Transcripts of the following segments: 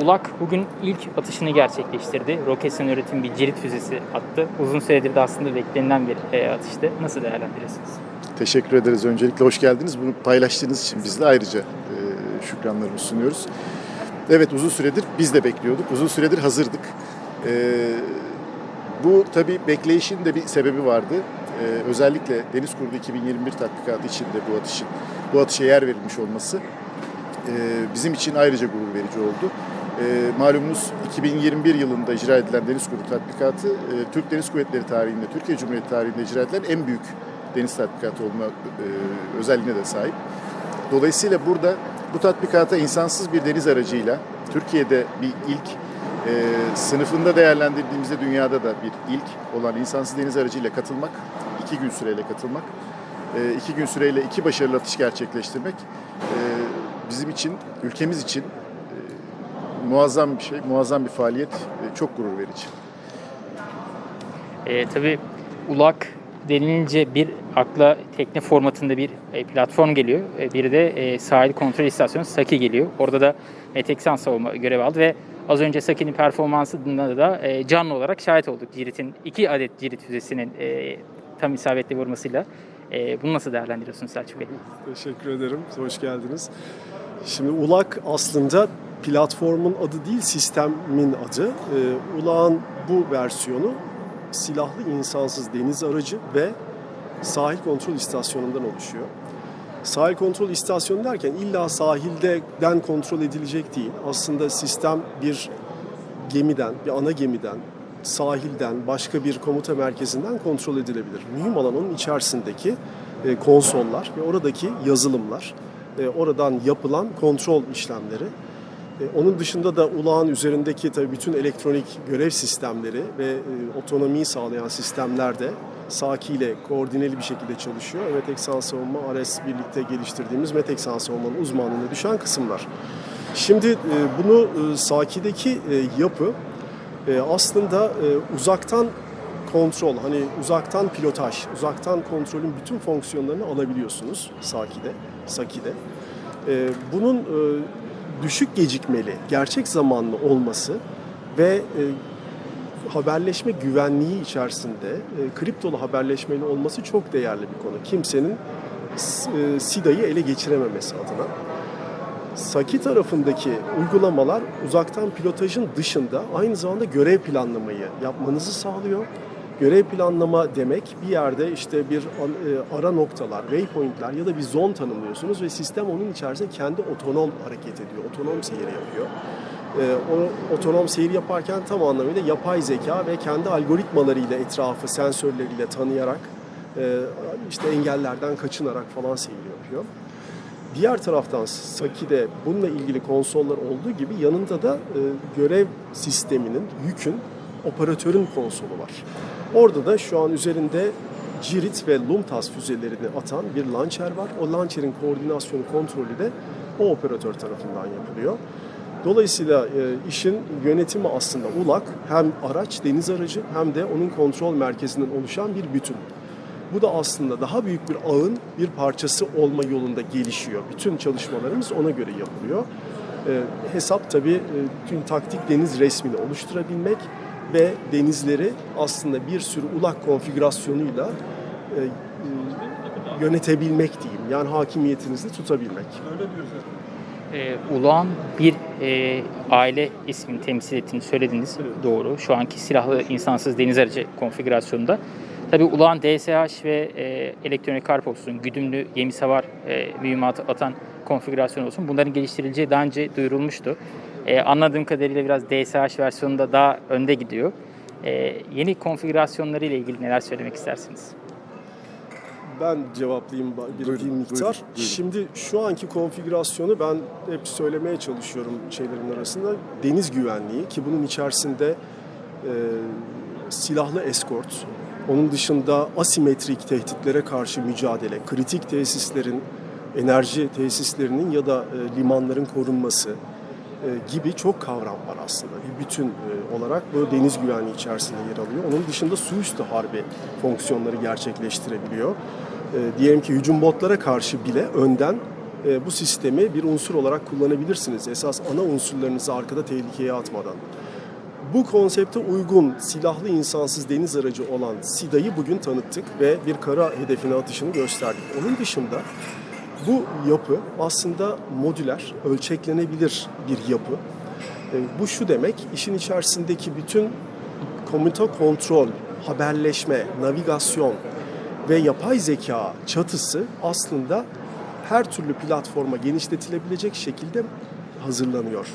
Ulak bugün ilk atışını gerçekleştirdi. Roketsan üretim bir cirit füzesi attı. Uzun süredir de aslında beklenilen bir e, atıştı. Nasıl değerlendiriyorsunuz? Teşekkür ederiz. Öncelikle hoş geldiniz. Bunu paylaştığınız için biz de ayrıca e, şükranlarımızı sunuyoruz. Evet uzun süredir biz de bekliyorduk. Uzun süredir hazırdık. E, bu tabii bekleyişin de bir sebebi vardı. Özellikle Deniz Kurdu 2021 tatbikatı içinde bu atışın, bu atışa yer verilmiş olması bizim için ayrıca gurur verici oldu. E, malumunuz 2021 yılında icra edilen Deniz Kurdu tatbikatı e, Türk Deniz Kuvvetleri tarihinde, Türkiye Cumhuriyeti tarihinde icra edilen en büyük deniz tatbikatı olma e, özelliğine de sahip. Dolayısıyla burada bu tatbikata insansız bir deniz aracıyla Türkiye'de bir ilk e, sınıfında değerlendirdiğimizde dünyada da bir ilk olan insansız deniz aracıyla katılmak, iki gün süreyle katılmak, e, iki gün süreyle iki başarılı atış gerçekleştirmek e, bizim için, ülkemiz için muazzam bir şey, muazzam bir faaliyet, e, çok gurur verici. E, tabii Ulak denilince bir akla tekne formatında bir e, platform geliyor. E, bir de e, sahil kontrol istasyonu SAKİ geliyor. Orada da Meteksan savunma görevi aldı ve az önce SAKİ'nin performansında da canlı olarak şahit olduk. Cirit'in iki adet Cirit füzesinin tam isabetli vurmasıyla. Bunu nasıl değerlendiriyorsunuz Selçuk Bey? Teşekkür ederim. Hoş geldiniz. Şimdi ULAK aslında platformun adı değil, sistemin adı. Ee, ULAK'ın bu versiyonu silahlı insansız deniz aracı ve sahil kontrol istasyonundan oluşuyor. Sahil kontrol istasyonu derken illa sahilden kontrol edilecek değil. Aslında sistem bir gemiden, bir ana gemiden, sahilden, başka bir komuta merkezinden kontrol edilebilir. Mühim olan onun içerisindeki e, konsollar ve oradaki yazılımlar, e, oradan yapılan kontrol işlemleri. E, Onun dışında da ulağın üzerindeki tabii bütün elektronik görev sistemleri ve e, otonomiyi sağlayan sistemler de SAKİ ile koordineli bir şekilde çalışıyor. Meteksan Savunma, ARES birlikte geliştirdiğimiz Meteksan Savunma'nın uzmanlığına düşen kısımlar. Şimdi e, bunu SAKİ'deki yapı aslında uzaktan kontrol, hani uzaktan pilotaj, uzaktan kontrolün bütün fonksiyonlarını alabiliyorsunuz SAKİ'de, SAKİ'de. Bunun düşük gecikmeli, gerçek zamanlı olması ve e, haberleşme güvenliği içerisinde e, kriptolu haberleşmeli olması çok değerli bir konu. Kimsenin e, SIDA'yı ele geçirememesi adına. Saki tarafındaki uygulamalar uzaktan pilotajın dışında aynı zamanda görev planlamayı yapmanızı sağlıyor. Görev planlama demek bir yerde işte bir e, ara noktalar, waypointler ya da bir zon tanımlıyorsunuz ve sistem onun içerisinde kendi otonom hareket ediyor, otonom seyir yapıyor. E, O otonom seyir yaparken tam anlamıyla yapay zeka ve kendi algoritmalarıyla etrafı, sensörleriyle tanıyarak e, işte engellerden kaçınarak falan seyir yapıyor. Diğer taraftan Saki'de bununla ilgili konsollar olduğu gibi yanında da görev sisteminin, yükün, operatörün konsolu var. Orada da şu an üzerinde Cirit ve Lumtas füzelerini atan bir launcher var. O launcher'in koordinasyonu, kontrolü de o operatör tarafından yapılıyor. Dolayısıyla e, işin yönetimi aslında ULAK hem araç, deniz aracı hem de onun kontrol merkezinden oluşan bir bütün. Bu da aslında daha büyük bir ağın bir parçası olma yolunda gelişiyor. Bütün çalışmalarımız ona göre yapılıyor. Ee, hesap tabii e, tüm taktik deniz resmini oluşturabilmek ve denizleri aslında bir sürü ulak konfigürasyonuyla e, e, yönetebilmek diyeyim. Yani hakimiyetinizi tutabilmek. E, Ulağan bir e, aile ismini temsil ettiğini söylediniz. Doğru. Şu anki silahlı insansız deniz aracı konfigürasyonunda. Tabii Ulağan DSH ve e, elektronik harp olsun, güdümlü gemi savar e, mühimmatı atan konfigürasyon olsun. Bunların geliştirileceği daha önce duyurulmuştu. E, anladığım kadarıyla biraz DSH versiyonunda daha önde gidiyor. E, yeni konfigürasyonları ile ilgili neler söylemek istersiniz? Ben cevaplayayım bir Buyurun, miktar. buyurun, buyurun. Şimdi şu anki konfigürasyonu ben hep söylemeye çalışıyorum şeylerin arasında. Deniz güvenliği ki bunun içerisinde e, silahlı eskort, onun dışında asimetrik tehditlere karşı mücadele, kritik tesislerin, enerji tesislerinin ya da e, limanların korunması gibi çok kavram var aslında. Bir bütün e, olarak bu deniz güvenliği içerisinde yer alıyor. Onun dışında su üstü harbi fonksiyonları gerçekleştirebiliyor. E, diyelim ki hücum botlara karşı bile önden e, bu sistemi bir unsur olarak kullanabilirsiniz. Esas ana unsurlarınızı arkada tehlikeye atmadan. Bu konsepte uygun silahlı insansız deniz aracı olan SIDA'yı bugün tanıttık ve bir kara hedefine atışını gösterdik. Onun dışında bu yapı aslında modüler, ölçeklenebilir bir yapı. E, Bu şu demek, işin içerisindeki bütün komuta kontrol, haberleşme, navigasyon ve yapay zeka çatısı aslında her türlü platforma genişletilebilecek şekilde hazırlanıyor.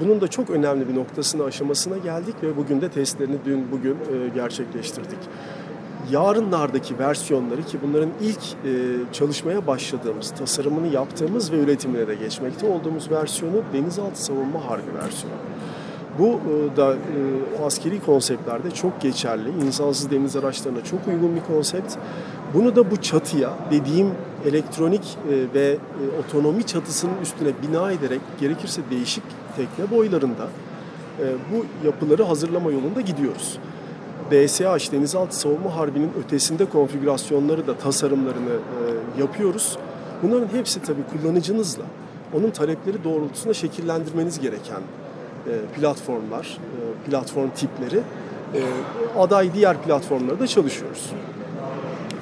Bunun da çok önemli bir noktasına, aşamasına geldik ve bugün de testlerini dün, bugün e, gerçekleştirdik. Yarınlardaki versiyonları ki bunların ilk e, çalışmaya başladığımız, tasarımını yaptığımız ve üretimine de geçmekte olduğumuz versiyonu denizaltı savunma harbi versiyonu. Bu e, da e, askeri konseptlerde çok geçerli. İnsansız deniz araçlarına çok uygun bir konsept. Bunu da bu çatıya dediğim elektronik e, ve e, otonomi çatısının üstüne bina ederek gerekirse değişik tekne boylarında e, bu yapıları hazırlama yolunda gidiyoruz. DSH Denizaltı Savunma Harbi'nin ötesinde konfigürasyonları da tasarımlarını e, yapıyoruz. Bunların hepsi tabii kullanıcınızla onun talepleri doğrultusunda şekillendirmeniz gereken e, platformlar, e, platform tipleri. E, aday diğer platformlarda çalışıyoruz.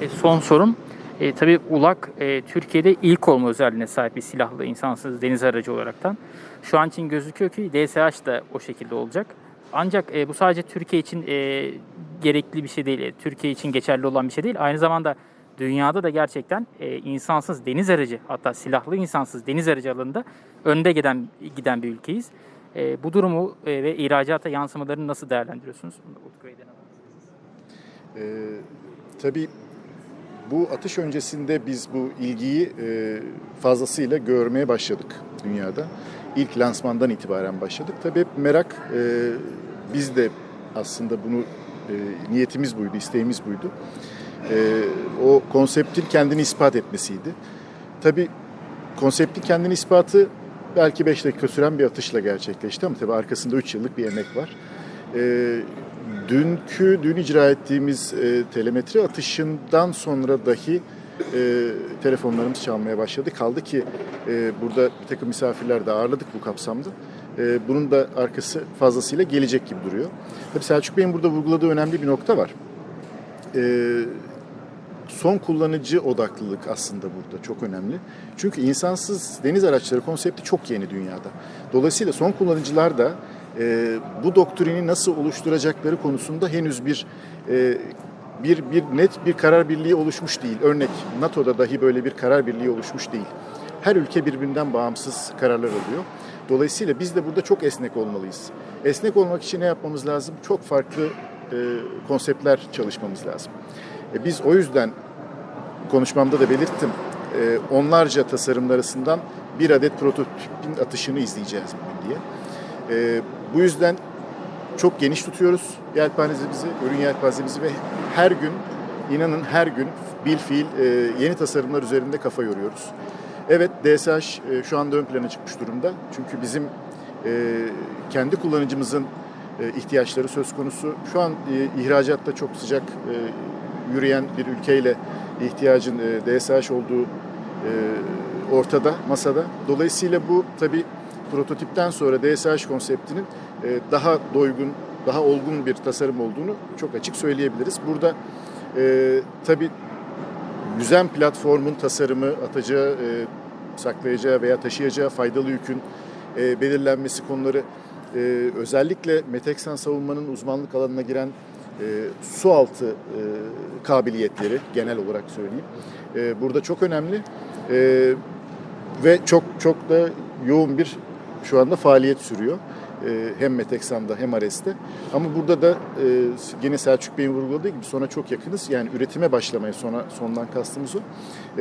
E, son sorum. E, tabii ULAK e, Türkiye'de ilk olma özelliğine sahip bir silahlı insansız deniz aracı olaraktan. Şu an için gözüküyor ki DSH da o şekilde olacak. Ancak e, bu sadece Türkiye için e, gerekli bir şey değil. E, Türkiye için geçerli olan bir şey değil. Aynı zamanda dünyada da gerçekten e, insansız deniz aracı hatta silahlı insansız deniz aracı alanında önde giden giden bir ülkeyiz. E, bu durumu e, ve ihracata yansımalarını nasıl değerlendiriyorsunuz? Utku Bey'den alalım. Ee, tabii bu atış öncesinde biz bu ilgiyi e, fazlasıyla görmeye başladık dünyada. İlk lansmandan itibaren başladık. Tabii hep merak, e, biz de aslında bunu e, niyetimiz buydu, isteğimiz buydu. E, o konseptin kendini ispat etmesiydi. Tabii konseptin kendini ispatı belki 5 dakika süren bir atışla gerçekleşti ama tabii arkasında 3 yıllık bir emek var. Dünkü, dün icra ettiğimiz e, telemetri atışından sonra dahi e, telefonlarımız çalmaya başladı. Kaldı ki e, burada bir takım misafirler de ağırladık bu kapsamda. E, bunun da arkası fazlasıyla gelecek gibi duruyor. Tabii Selçuk Bey'in burada vurguladığı önemli bir nokta var. E, son kullanıcı odaklılık aslında burada çok önemli. Çünkü insansız deniz araçları konsepti çok yeni dünyada. Dolayısıyla son kullanıcılar da e, bu doktrini nasıl oluşturacakları konusunda henüz bir e, bir bir net bir karar birliği oluşmuş değil. Örnek NATO'da dahi böyle bir karar birliği oluşmuş değil. Her ülke birbirinden bağımsız kararlar alıyor. Dolayısıyla biz de burada çok esnek olmalıyız. Esnek olmak için ne yapmamız lazım? Çok farklı e, konseptler çalışmamız lazım. E, biz o yüzden konuşmamda da belirttim. e, onlarca tasarımlar arasından bir adet prototipin atışını izleyeceğiz bugün diye. E, bu yüzden çok geniş tutuyoruz yelpazemizi, ürün yelpazemizi ve her gün, inanın her gün bil fiil e, yeni tasarımlar üzerinde kafa yoruyoruz. Evet DSH e, şu anda ön plana çıkmış durumda. Çünkü bizim e, kendi kullanıcımızın e, ihtiyaçları söz konusu. Şu an e, ihracatta çok sıcak e, yürüyen bir ülkeyle ihtiyacın e, DSH olduğu e, ortada, masada. Dolayısıyla bu tabii prototipten sonra DSH konseptinin e, daha doygun, daha olgun bir tasarım olduğunu çok açık söyleyebiliriz. Burada e, tabii yüzen platformun tasarımı, atacağı, e, saklayacağı veya taşıyacağı faydalı yükün e, belirlenmesi konuları e, özellikle meteksan savunmanın uzmanlık alanına giren e, su altı e, kabiliyetleri genel olarak söyleyeyim. E, burada çok önemli e, ve çok çok da yoğun bir şu anda faaliyet sürüyor. E, hem Meteksan'da hem Ares'te. Ama burada da e, yine Selçuk Bey'in vurguladığı gibi sona çok yakınız. Yani üretime başlamaya, sona, sondan kastımız o.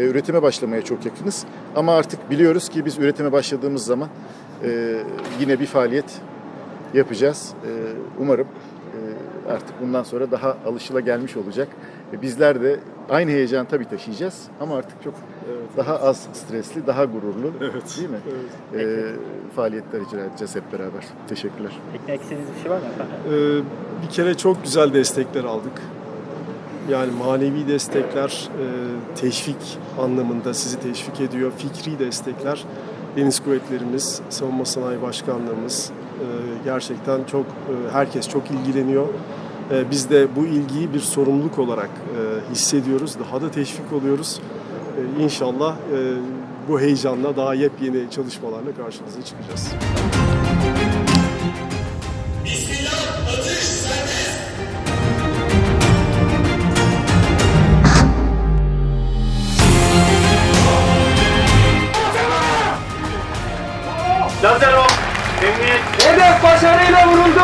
E, üretime başlamaya çok yakınız. Ama artık biliyoruz ki biz üretime başladığımız zaman yine bir faaliyet yapacağız. Umarım artık bundan sonra daha alışılagelmiş olacak. Bizler de aynı heyecan tabii taşıyacağız ama artık çok daha az stresli, daha gururlu Evet. değil mi? Evet. E, faaliyetler icra edeceğiz hep beraber. Teşekkürler. Eklemek istediğiniz bir şey var mı efendim? Ee, bir kere çok güzel destekler aldık. Yani manevi destekler, e, teşvik anlamında sizi teşvik ediyor. Fikri destekler, Deniz Kuvvetlerimiz, Savunma Sanayi Başkanlığımız e, gerçekten çok, e, herkes çok ilgileniyor. E, Biz de bu ilgiyi bir sorumluluk olarak e, hissediyoruz. Daha da teşvik oluyoruz. E, İnşallah e, bu heyecanla daha yepyeni çalışmalarla karşınıza çıkacağız. Lazer o. Emniyet. Hedef başarıyla vuruldu.